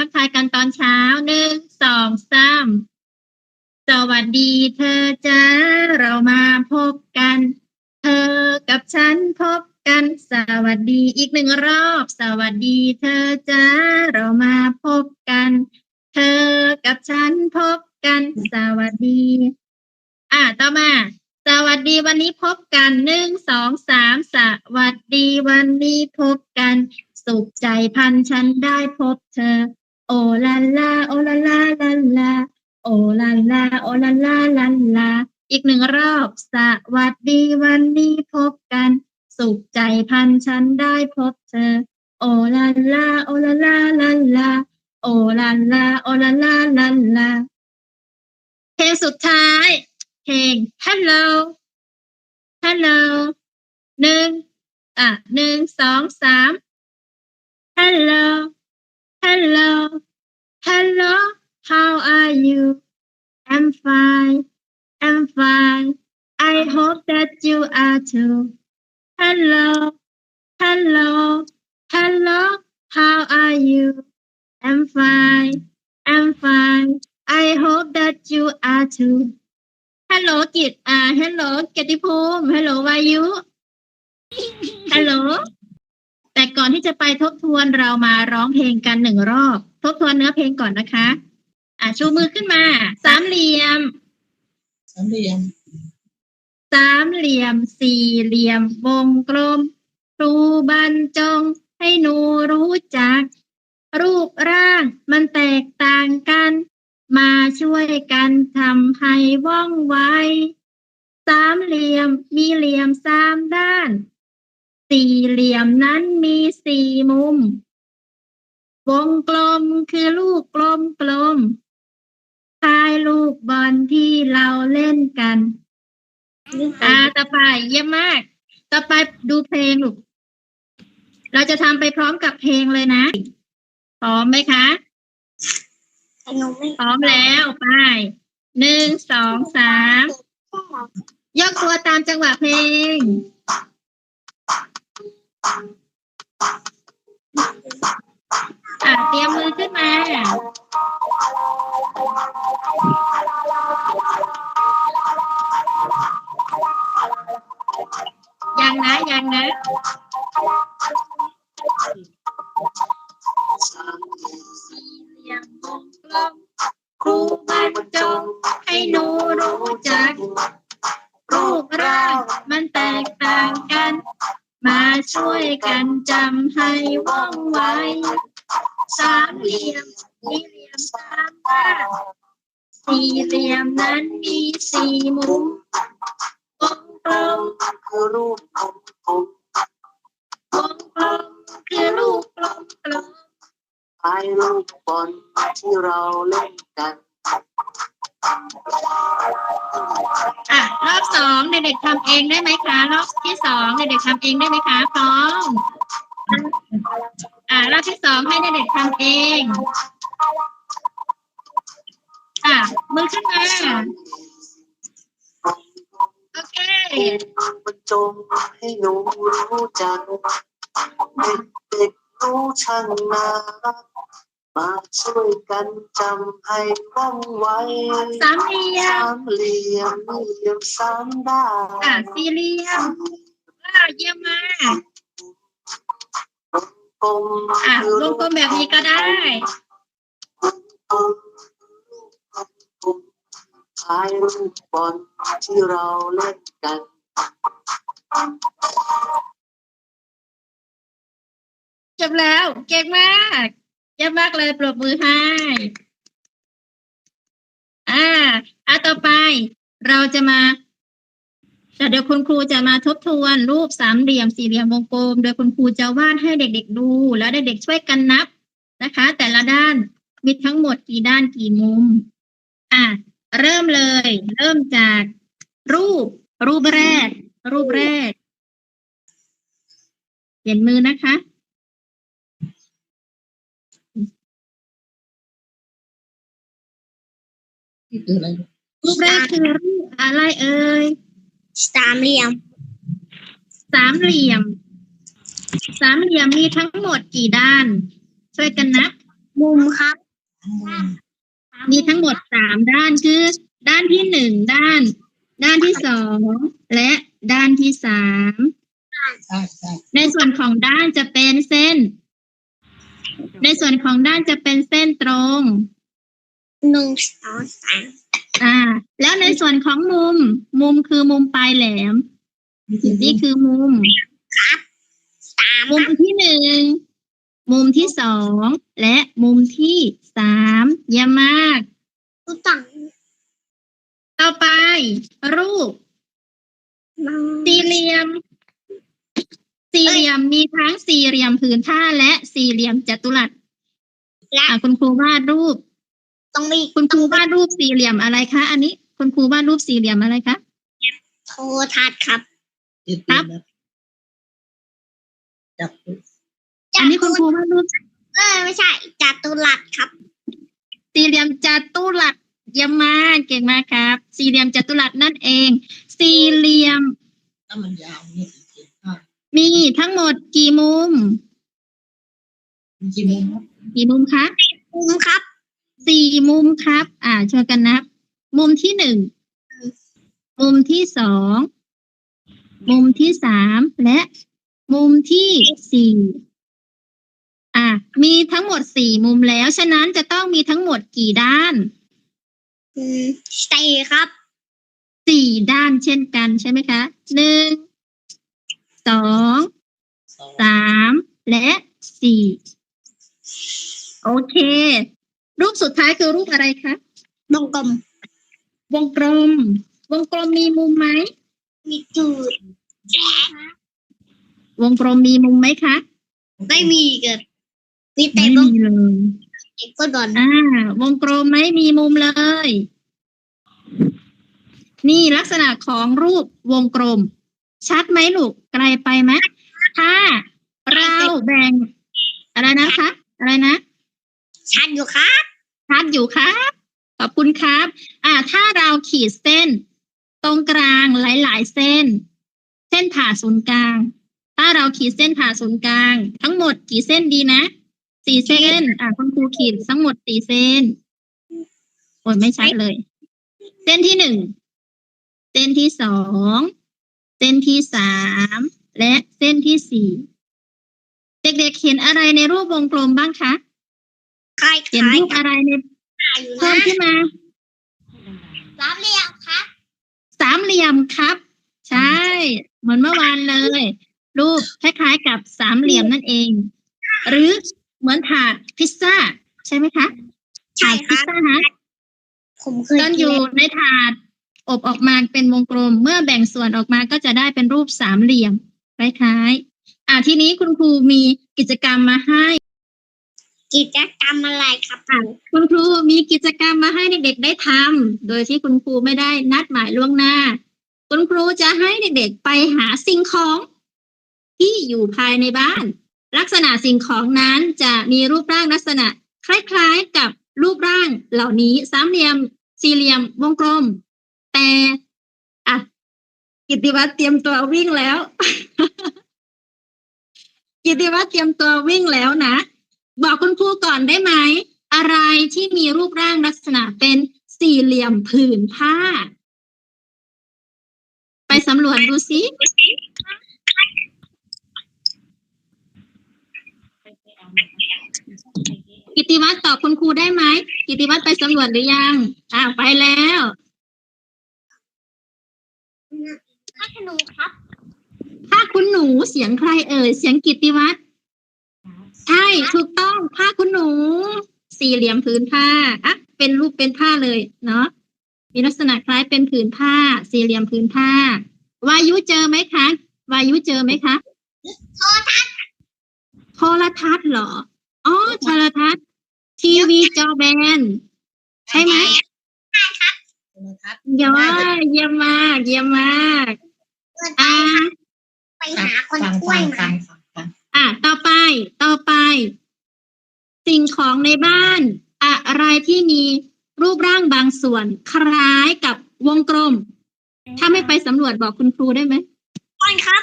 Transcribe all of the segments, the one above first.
ทักทายกันตอนเช้าหนึ่งสองสามสวัสดีเธอจ้าเรามาพบกัน เธอกับฉันพบกัน สวัสดีอีกหนึ่งรอบ สวัสดีเธอจ้าเรามาพบกัน เธอกับฉันพบกัน สวัสดี อะต่อมาสวัสดีวันนี้พบกันหนึ่งสองสามสวัสดีวันนี้พบกัน สุขใจพันฉันได้พบเธอ โอลาลาโอลาลาลาลาโอลาลาโอลาลาลาลา อีกหนึ่งรอบ สวัสดีวันนี้พบกัน สุขใจพันฉันได้พบเธอ โอลาลาโอลาลาลาลาโอลาลาโอลาลาลาลาเพลงสุดท้าย เพลง Hello Hello หนึ่งอะหนึ่งสองสาม Hello Hello. Hello. How are you? I'm fine. I'm fine. I hope that you are too. Hello. Hello. Hello. How are you? I'm fine. I'm fine. I hope that you are too. Hello, Kit. Uh, hello, Katipu. Hello, you hello. แต่ก่อนที่จะไปทบทวนเรามาร้องเพลงกันหนึ่งรอบ ทบทวนเนื้อเพลงก่อนนะคะ อ่าชูมือขึ้นมา สามเหลี่ยม สามเหลี่ยม สามเหลี่ยม สี่เหลี่ยม วงกลมครูบรรจง ให้หนูรู้จัก รูปร่างมันแตกต่างกัน มาช่วยกันทำให้ว่องไว สามเหลี่ยมมีเหลี่ยมสามด้าน สี่เหลี่ยมนั้นมีสี่มุม วงกลมคือลูกกลมกลมคล้ายลูกบอลที่เราเล่นกันอ่าต่อไปเยี่ยมมาก ต่อไปดูเพลงลูก เราจะทำไปพร้อมกับเพลงเลยนะ พร้อมไหมคะ พร้อมแล้วไปหนึ่งสองสามยกตัวตามจังหวะเพลง อะเตรียมมือขึ้นมา ยังนะยังนะ ล้ายลูกบอลที่เราเล่นกัน อะรอบสองเด็กๆทำเองได้ไหมคะรอบที่สองเด็กๆทำเองได้ไหมคะพร้อมอ่ารอบที่สองให้เด็กๆทำเอง อะมือขึ้นมาโอเคบรรจงให้หนูรู้จักเด็กๆ รู้ช่างน่ามาช่วยกันจำให้ว่องไว้สามเหลี่ยมสามเหลี่ยมเหลี่ยมสามด้านอะสี่เหลี่ยมอ่าเยี่ยมมากกลมอะวงกลมแบบนี้ก็ได้คล้ายลูกบอลที่เราเล่นกัน จบแล้ว เก่งมากเยี่ยมมากเลยปรบมือให้อ่าอะต่อไป เราจะมาแต่เดี๋ยวคุณครูจะมาทบทวนรูปสามเหลี่ยมสี่เหลี่ยมวงกลม โดยคุณครูจะวาดให้เด็กๆดู แล้วเด็กๆช่วยกันนับนะคะ แต่ละด้านมีทั้งหมดกี่ด้านกี่มุม อะเริ่มเลย เริ่มจากรูป รูปแรก รูปแรก เปลี่ยนมือนะคะ นี่คืออะไรรูปแรกคือรูปอะไรเอ่ยสามเหลี่ยม สามเหลี่ยม สามเหลี่ยมมีทั้งหมดกี่ด้าน ช่วยกันนับมุมครับ มีทั้งหมดสามด้านคือ ด้านที่หนึ่งด้าน ด้านที่สองและด้านที่สามใช่ใช่ในส่วนของด้านจะเป็นเส้น ในส่วนของด้านจะเป็นเส้นตรง หนึ่งสองสามอ่า แล้วในส่วนของมุม มุมคือมุมปลายแหลม นี่คือมุมสามมุมที่หนึ่ง มุมที่สอง และมุมที่สามเยี่ยมมาก รู้จักต่อไป รูปมังสี่เหลี่ยม สี่เหลี่ยมมีทั้งสี่เหลี่ยมผืนผ้าและสี่เหลี่ยมจัตุรัสและอะคุณครูวาดรูป ต้องมีคุณครูวาดรูปสี่เหลี่ยมอะไรคะ อันนี้คุณครูวาดรูปสี่เหลี่ยมอะไรคะโทรทัศน์ครับติดครับนะจับอันนี้คุณครูวาดรูปเออไม่ใช่จัตุรัสครับ สี่เหลี่ยมจัตุรัสเยี่ยมมากเก่งมากครับ สี่เหลี่ยมจัตุรัสนั่นเอง สี่เหลี่ยมถ้ามันยาวเนี่ยจริงๆอะมีทั้งหมดกี่มุมมีกี่มุมครับกี่มุมคะมุมครับ สี่มุมครับ อ่าช่วยกันนับ มุมที่หนึ่งมุมที่สองมุมที่สามและมุมที่สี่อ่ามีทั้งหมดสี่มุมแล้ว ฉะนั้นจะต้องมีทั้งหมดกี่ด้านอืมสี่ครับสี่ด้านเช่นกันใช่ไหมคะหนึ่งสองสองสามและสี่โอเค รูปสุดท้ายคือรูปอะไรคะวงกลม วงกลม วงกลมมีมุมไหม มีจุด วงกลมมีมุมไหมคะ ไม่มีเกิดมีแต่ไม่วงมีเลยเอกฟุตบอลอ่าวงกลมไม่มีมุมเลย นี่ลักษณะของรูปวงกลม ชัดไหมลูกไกลไปไหมถ้าเราแบ่ง อะไรนะคะ อะไรนะ ชัดอยู่ครับ ชัดอยู่ครับ ขอบคุณครับ อ่า ถ้าเราขีดเส้น ตรงกลางหลาย ๆ เส้น เส้นผ่าศูนย์กลาง ถ้าเราขีดเส้นผ่าศูนย์กลาง ทั้งหมดกี่เส้นดีนะสี่เส้น อ่าคุณครูขีดทั้งหมดสี่เส้นโอ้ยไม่ชัดเลย เส้นที่หนึ่งเส้นที่สองเส้นที่สามและเส้นที่สี่เด็กๆเห็นอะไรในรูปวงกลมบ้างคะ คล้ายเห็นคล้ายรูปกับอะไรในอยู่เพิ่นะมขึ้นมา สามเหลี่ยมครับสามเหลี่ยมครับ ใช่ เหมือนเมื่อวานเลย รูปคล้ายๆกับสามเหลี่ยมนั่นเอง หรือเหมือนถาดพิซซ่า ใช่ไหมคะใช่ถาดคพิซรับซ่าฮะ ผมเคยตอนกินอยู่ในถาดอบออกมาเป็นวงกลม เมื่อแบ่งส่วนออกมาก็จะได้เป็นรูปสามเหลี่ยมคล้ายๆอ่าทีนี้คุณครูมีกิจกรรมมาให้ กิจกรรมอะไรครับครูคุณครูมีกิจกรรมมาให้เด็กๆได้ทำโดยที่คุณครูไม่ได้นัดหมายล่วงหน้า คุณครูจะให้เด็กๆไปหาสิ่งของ ที่อยู่ภายในบ้าน ลักษณะสิ่งของนั้นจะมีรูปร่างลักษณะ คล้ายๆกับรูปร่างเหล่านี้สามเหลี่ยม สี่เหลี่ยมวงกลม แต่อะกิติวัตรเตรียมตัววิ่งแล้ว กิติวัตรเตรียมตัววิ่งแล้วนะ บอกคุณครูก่อนได้ไหม อะไรที่มีรูปร่างลักษณะเป็นสี่เหลี่ยมผืนผ้า ไปสำรวจดูสิกิติวัตรตอบคุณครูได้ไหมกิติวัตรไปสำรวจหรือยังอ้าวไปแล้วพักหนูครับถ้าคุณหนูเสียงใครเอ่ยเสียงกิติวัตร ใช่ถูกต้องผ้าคุณหนู สี่เหลี่ยมผืนผ้าอะเป็นรูปเป็นผ้าเลยเนาะมีลักษณะคล้ายเป็นผืนผ้า สี่เหลี่ยมผืนผ้า วายุเจอไหมคะ วายุเจอไหมคะโทรทัศน์โทรทัศน์เหรออ๋อโทรทัศน์ทีวีจอแบนใช่ไหมโทรทัศน์เยี่ยมมาก เยี่ยมมากเยี่ยมมากเกิดอ่าไปหาคนฟังช่วฟัยงมาฟังฟังฟัง อะต่อไป ต่อไป สิ่งของในบ้าน อะไรที่มีรูปร่างบางส่วน คล้ายกับวงกลม ถ้าไม่ไปสำรวจบอกคุณครูได้ไหมก่อนครับ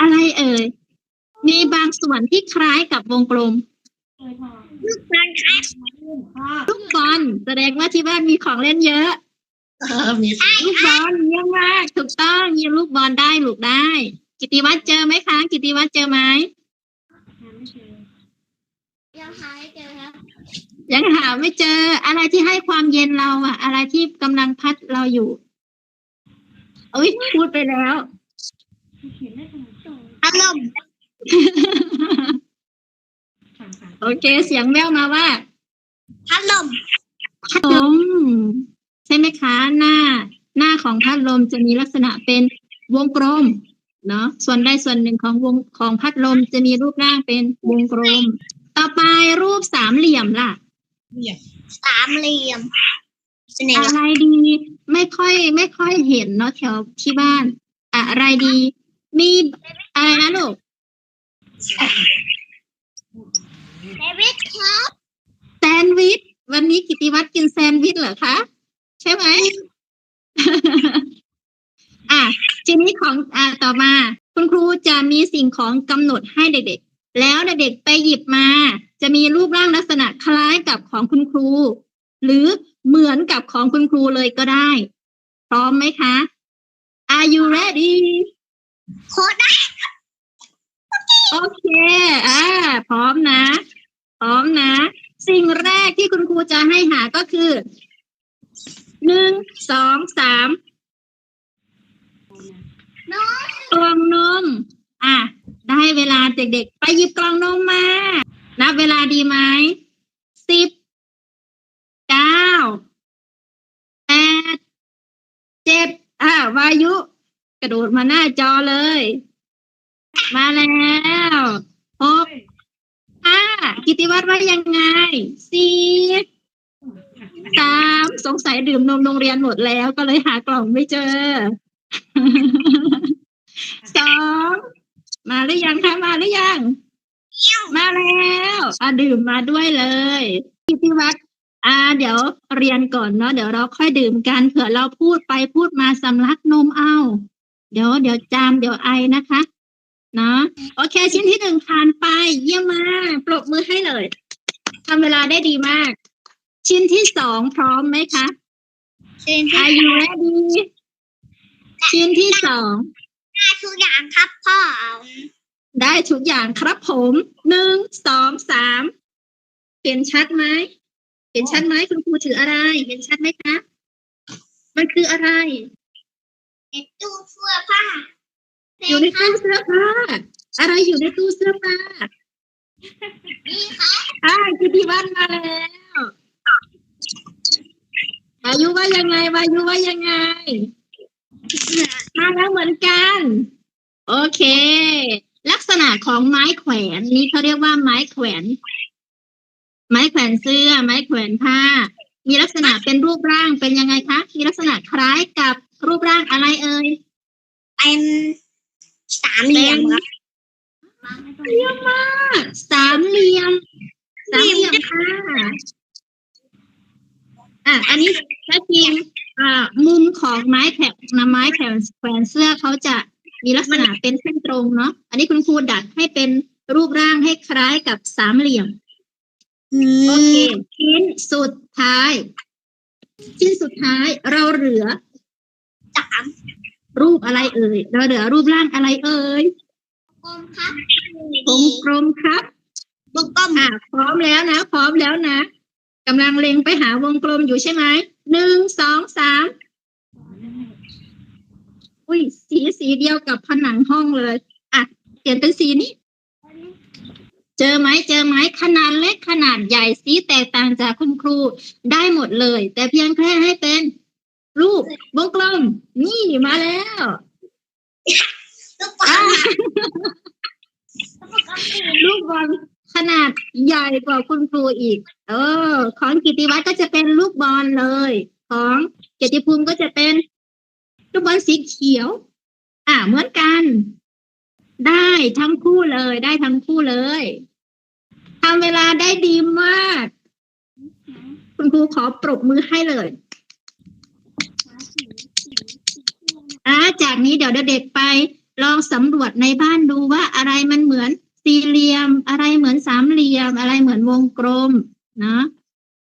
อะไรเอ่ย มีบางส่วนที่คล้ายกับวงกลมลูกบอลครับลูกบอลแสดงว่าที่บ้านมีของเล่นเยอะเออมีสีลูกบอลเยี่ยมมาก ถูกต้องยิงลูกบอลได้ลูกได้ กิติวัตรเจอไหมคะกิติวัตรเจอไหมยังหาไม่เจอครับยังหาไม่เจออะไรที่ให้ความเย็นเราอะอะไรที่กำลังพัดเราอยู่เอ้ยพูดไปแล้วพัดลมโอเค เสียงแววมาว่าพัดลมพัดลมใช่ไหมคะ หน้า หน้าของพัดลมจะมีลักษณะเป็นวงกลม เนาะส่วนใดส่วนหนึ่งของวงของพัดลมจะมีรูปร่างเป็นวงกลม ต่อไปรูปสามเหลี่ยมล่ะเนี่ยสามเหลี่ยมเป็นไงอะไรดีไม่ค่อยไม่ค่อยเห็นเนาะแถวที่บ้าน อะไรดี มีอะไรนะลูกเดวิดครับแซนด์วิชวันนี้กิติวัตรกินแซนด์วิชเหรอคะ ใช่ไหม อะทีนี้ของอ่าต่อมา คุณครูจะมีสิ่งของกำหนดให้เด็กๆ แล้วเด็กๆไปหยิบมา จะมีรูปร่างลักษณะคล้ายกับของคุณครู หรือเหมือนกับของคุณครูเลยก็ได้ พร้อมไหมคะ Are you ready โค้ดได้โอเค อ่า พร้อมนะ พร้อมนะ สิ่งแรกที่คุณครูจะให้หาก็คือ หนึ่ง สอง สามน้อง กล่องนม อะ ได้เวลาเด็กๆ ไปหยิบกล่องนมมา นับเวลาดีไหม สิบ เก้า แปด เจ็ด อ่าวายุ กระโดดมาหน้าจอเลย มาแล้วหกห้า กิติวัตรว่ายังไง สี่สาม สงสัยดื่มนมโรงเรียนหมดแล้วก็เลยหากล่องไม่เจอ สองมาหรือยังคะมาหรือยัง มาแล้วอะดื่มมาด้วยเลยกิติวัตรอ่า เดี๋ยวเรียนก่อนเนาะเดี๋ยวเราค่อยดื่มกันเผื่อเราพูดไปพูดมาสำลักนมเอา เดี๋ยวเดี๋ยวจามเดี๋ยวไอนะคะเนาะโอเค ชิ้นที่หนึ่งผ่านไป เยี่ยมมากปรบมือให้เลยทำเวลาได้ดีมาก ชิ้นที่สองพร้อมไหมคะเชิญที่ Are you ready ชิ้นที่สองได้ทุกอย่างครับพ่อ ได้ทุกอย่างครับผมหนึ่งสองสามเห็นชัดไหมเห็นชัดไหมคุณครูถืออะไรเห็นชัดไหมคะมันคืออะไรเอ็ดตู้เสื้อผ้าอยู่ในตู้เสื้อผ้าอะไรอยู่ในตู้เสื้อผ้านี่ครับอ่ากิติวันมาแล้ววายุว่ายังไงวายุว่ายังไง มาแล้วเหมือนกัน โอเค ลักษณะของไม้แขวนนี้เขาเรียกว่าไม้แขวน ไม้แขวนเสื้อ ไม้แขวนผ้า มีลักษณะเป็นรูปร่างเป็นยังไงคะ มีลักษณะคล้ายกับรูปร่างอะไรเอ่ยเป็นสามเหลี่ยมครับเยี่ยมมากสามเหลี่ยม สามเหลี่ยมค่ะ อะ อันนี้ถ้าจริง อ่ามุมของไม้แขวนไม้แขวนแขวนเสื้อเขาจะมีลักษณะเป็นเส้นตรงเนาะอันนี้คุณครูดัดให้เป็นรูปร่างให้คล้ายกับสามเหลี่ยมโอเคชิ้นสุดท้าย ชิ้นสุดท้ายเราเหลือสามรูปอะไรเอ่ยเราเหลือรูปร่างอะไรเอ่ยกลมครับวงกลมครับวงกลมอะพร้อมแล้วนะ พร้อมแล้วนะกำลังเล็งไปหาวงกลมอยู่ใช่ไหม หนึ่งสองสามอุ้ยสีสีเดียวกับผนังห้องเลย อะเปลี่ยนเป็นสีนี้เจอไหมเจอไหมขนาดเล็กขนาดใหญ่สีแตกต่างจากคุณครูได้หมดเลย แต่เพียงแค่ให้เป็นรูปวงกลมนี่มาแล้วลูกบออะลลูกบอล ขนาดใหญ่กว่าคุณครูอีก เออ ของกิติวัตรก็จะเป็นลูกบอลเลย ของเกียรติภูมิก็จะเป็นลูกบอลสีเขียว อ่าเหมือนกัน ได้ทั้งคู่เลย ได้ทั้งคู่เลยทำเวลาได้ดีมาก คุณครูขอปรบมือให้เลยอ่าจากนี้เดี๋ยวเด็กๆไป ลองสำรวจในบ้านดูว่าอะไรมันเหมือน สี่เหลี่ยม อะไรเหมือนสามเหลี่ยม อะไรเหมือนวงกลมนะ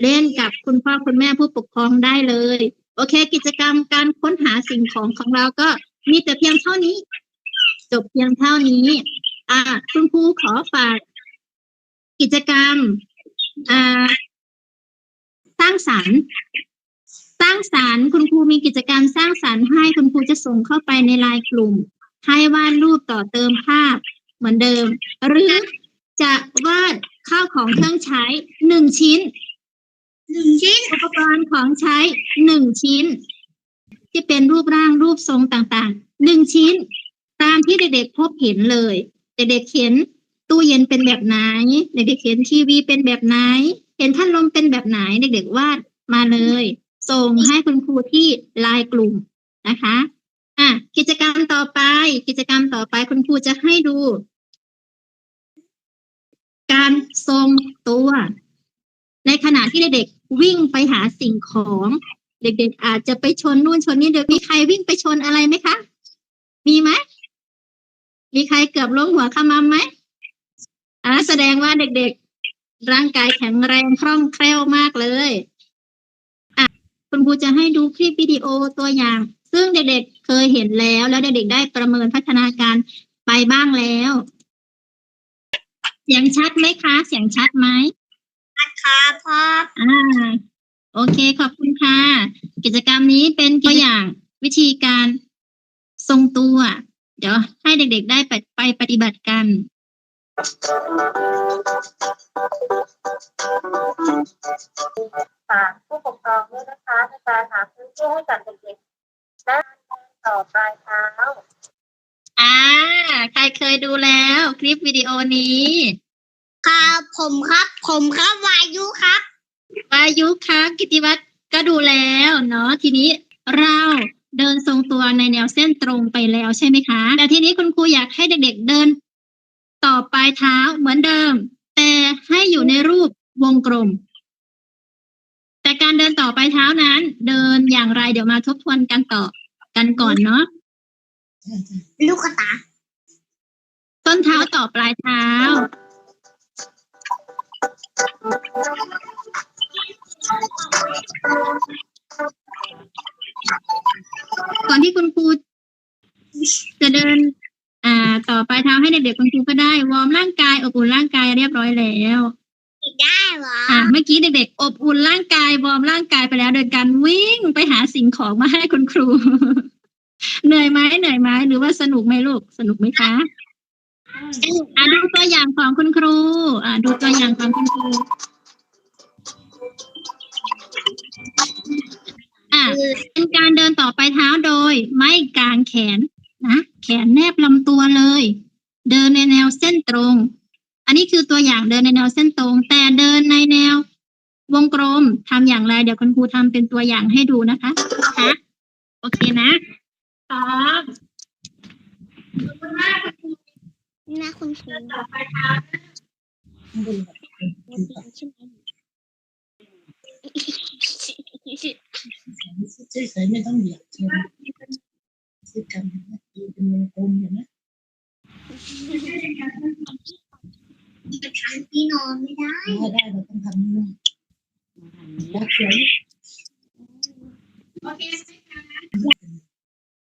เล่นกับคุณพ่อคุณแม่ผู้ปกครองได้เลย โอเค กิจกรรมการค้นหาสิ่งของของเราก็มีแต่เพียงเท่านี้ จบเพียงเท่านี้ อ่า คุณครูขอฝาก กิจกรรม อ่า สร้างสรรค์ สร้างสรรค์ คุณครูมีกิจกรรมสร้างสรรค์ให้คุณครูจะส่งเข้าไปในไลน์กลุ่ม ให้วาดรูปต่อเติมภาพ เหมือนเดิม หรือจะวาดข้าวของเครื่องใช้หนึ่งชิ้นหนึ่งชิ้น อุปกรณ์ของใช้หนึ่งชิ้น ที่เป็นรูปร่างรูปทรงต่างๆหนึ่งชิ้น ตามที่เด็กๆพบเห็นเลย เด็กๆเห็นตู้เย็นเป็นแบบไหน เด็กๆเห็นทีวีเป็นแบบไหน เห็นพัดลมเป็นแบบไหน เด็กๆวาดมาเลย ส่งให้คุณครูที่ไลน์กลุ่มนะคะ อะกิจกรรมต่อไป กิจกรรมต่อไปคุณครูจะให้ดู การทรงตัว ในขณะที่เด็กๆวิ่งไปหาสิ่งของ เด็ก ๆ อาจจะไปชนนู่นชนนี่เดี๋ยวมีใครวิ่งไปชนอะไรไหมคะ มีไหมมีใครเกือบล้มหัวขมำไหมอ่าแสดงว่าเด็กๆ ร่างกายแข็งแรงคล่องแคล่วมากเลย อะ คุณครูจะให้ดูคลิปวิดีโอตัวอย่าง ซึ่งเด็กๆเคยเห็นแล้ว แล้วเด็กๆได้ประเมินพัฒนาการไปบ้างแล้ว เสียงชัดไหมคะ เสียงชัดไหมครับพ่ออ่า โอเคขอบคุณค่ะ กิจกรรมนี้เป็นตัวอย่างวิธีการทรงตัว เดี๋ยวให้เด็กๆได้ไปไปปฏิบัติกัน ฝากผู้ปกครองด้วยนะคะในการหาพื้นที่ให้กับเด็กๆ และต่อปลายเท้า อ่า ใครเคยดูแล้ว คลิปวิดีโอนี้ ครับผมครับ ผมครับวายุครับวายุครับกิติวัตรก็ดูแล้วเนาะทีนี้เราเดินทรงตัวในแนวเส้นตรงไปแล้วใช่ไหมคะ แต่ทีนี้คุณครูอยากให้เด็กๆเดิน ต่อปลายเท้าเหมือนเดิม แต่ให้อยู่ในรูปวงกลมแต่ การเดินต่อปลายเท้านั้น เดินอย่างไรเดี๋ยวมาทบทวนกันต่อกันก่อนเนาะใช่ใช่ลูกกระตา ต้นเท้าต่อปลายเท้า ก่อนที่คุณครูจะเดิน อ่า ต่อปลายเท้าให้เด็กๆคุณครูก็ได้ วอร์มร่างกายอบอุ่นร่างกายเรียบร้อยแล้ว ได้เหรออ่าเมื่อกี้เด็กๆ อบอุ่นร่างกายวอร์มร่างกายไปแล้วโดยการวิ่งไปหาสิ่งของมาให้คุณครู เหนื่อยไหมเหนื่อยไหมหรือว่าสนุกไหมลูกสนุกไหมคะอ่าดูตัวอย่างของคุณครู อ่าดูตัวอย่างของคุณครู อ่าเป็นการเดินต่อไปลายเท้าโดย ไม่กางแขนนะแขนแนบลำตัวเลย เดินในแนวเส้นตรง อันนี้คือตัวอย่างเดินในแนวเส้นตรง แต่เดินในแนว วงกลมทำอย่างไร เดี๋ยวคุณครูทำเป็นตัวอย่างให้ดูนะคะคะโอเคนะครับขอบคุณมากคุณครูนะคุณครูต่อไปเท้าข้างบนแบบใช่ไมเฉยๆไม่ต้องเหยียบเชิญซิกันนะเป็นวงกลมอย่างนี้ จะทำที่นอนไม่ได้ได้ได้เราต้องทำนี่แล้วเขียนโอเคไหมคะ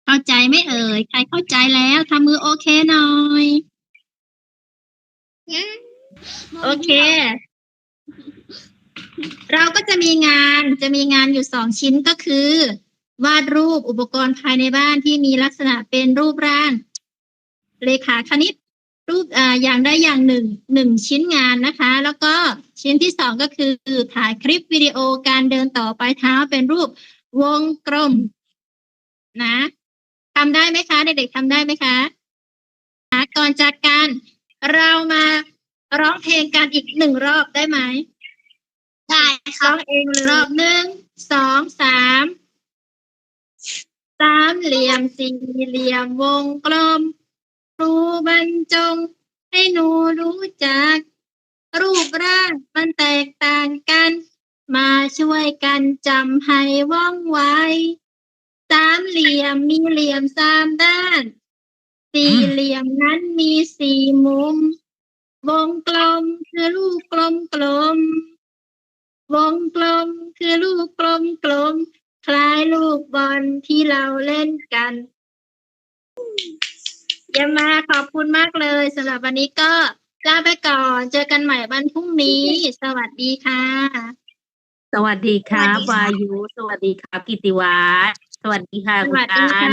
เข้าใจไหมเอ่ย ใครเข้าใจแล้วทำมือโอเคหน่อย โอเค เราก็จะมีงานจะมีงานอยู่สองชิ้นก็คือ วาดรูปอุปกรณ์ภายในบ้านที่มีลักษณะเป็นรูปร่าง เลขาคณิต รูปอ่าอย่างได้อย่างหนึ่งหนึ่งชิ้นงานนะคะ แล้วก็ชิ้นที่สองก็คือถ่ายคลิปวิดีโอการเดินต่อปลายเท้าเป็นรูปวงกลมนะทำได้ไหมคะ เด็กๆทำได้ไหมคะอะก่อนจากกันเรามาร้องเพลงกันอีกหนึ่งรอบได้ไหมได้คร้รัอบงเองเลยรอบหนึ่งสองสามสามเหลี่ยมสี่เหลี่ยมวงกลม รูบรรจง ให้หนูรู้จัก รูปร่างมันแตกต่างกัน มาช่วยกันจำให้ว่องไวสามเหลี่ยมมีเหลี่ยมสามด้าน สี่เหลี่ยมนั้นมีสี่มุม วงกลมคือลูกกลมกลม วงกลมคือลูกกลมกลม คล้ายลูกบอลที่เราเล่นกัน เยี่ยมมากขอบคุณมากเลยสำหรับวันนี้ก็ลาไปก่อน เจอกันใหม่วันพรุ่งนี้ สวัสดีค่ะ สวัสดีครับวายุ สวัสดีครับ กิติวัฒน์สวัสดีค่ะสคุณวัสดีอัค่ะ น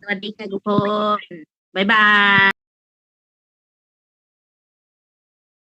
สวัสดีค่ะทุกคนบ๊ายบาย